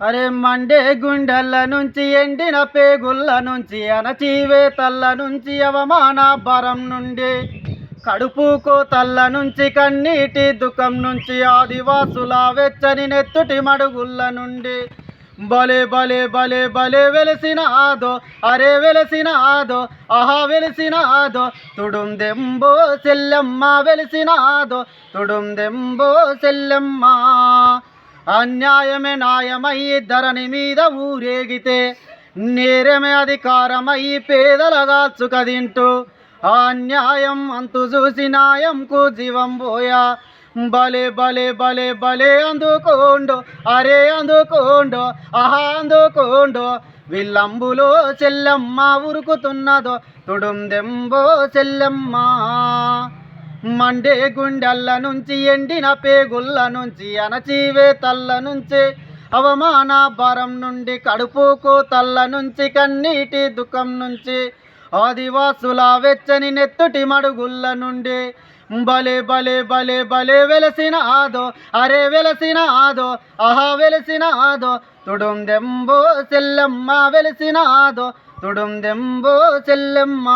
అరే మండే గుండెల నుంచి ఎండిన పేగుళ్ళ నుంచి అణచీవే తల్ల నుంచి అవమాన భరం నుండి కడుపు కోతల్ల నుంచి కన్నీటి దుఃఖం నుంచి ఆదివాసుల వెచ్చని నెత్తుటి మడుగుళ్ళ నుండి. బలే బలే బలే బలే వెలిసిన ఆదో అరే వెలిసిన ఆదో ఆహా వెలిసిన ఆదో తుడుం దెంబో సెల్లెమ్మ వెలిసిన ఆదో తుడుం దెంబో సెల్లెమ్మ. అన్యాయమే న్యాయమై ధరణి మీద ఊరేగితే నేరమే అధికారమై పేదలగాల్చుక తింటూ అన్యాయం అంతు చూసి న్యాయంకు జీవం పోయా. భలే భలే భలే భలే అందుకోండు అరే అందుకోండు ఆహా అందుకోండు. విల్లంబులో చెల్లమ్మ ఉరుకుతున్నదో తుడుందెంబో దెంబో మండే గుండెల్ల నుంచి ఎండిన పేగుళ్ళ నుంచి అణచివే తల్ల నుంచి అవమాన భారం నుండి కడుపుకు తల్ల నుంచి కన్నీటి దుఃఖం నుంచి ఆదివాసుల వెచ్చని నెత్తుటి మడుగుళ్ళ నుండి బలే బలే భలే బలే వెలసిన ఆదో అరే వెలసిన ఆదో ఆహా వెలసిన ఆదో తుడుం దెంబో చెల్లెమ్మ వెలసిన ఆదో తుడుం దెంబో చెల్లెమ్మ.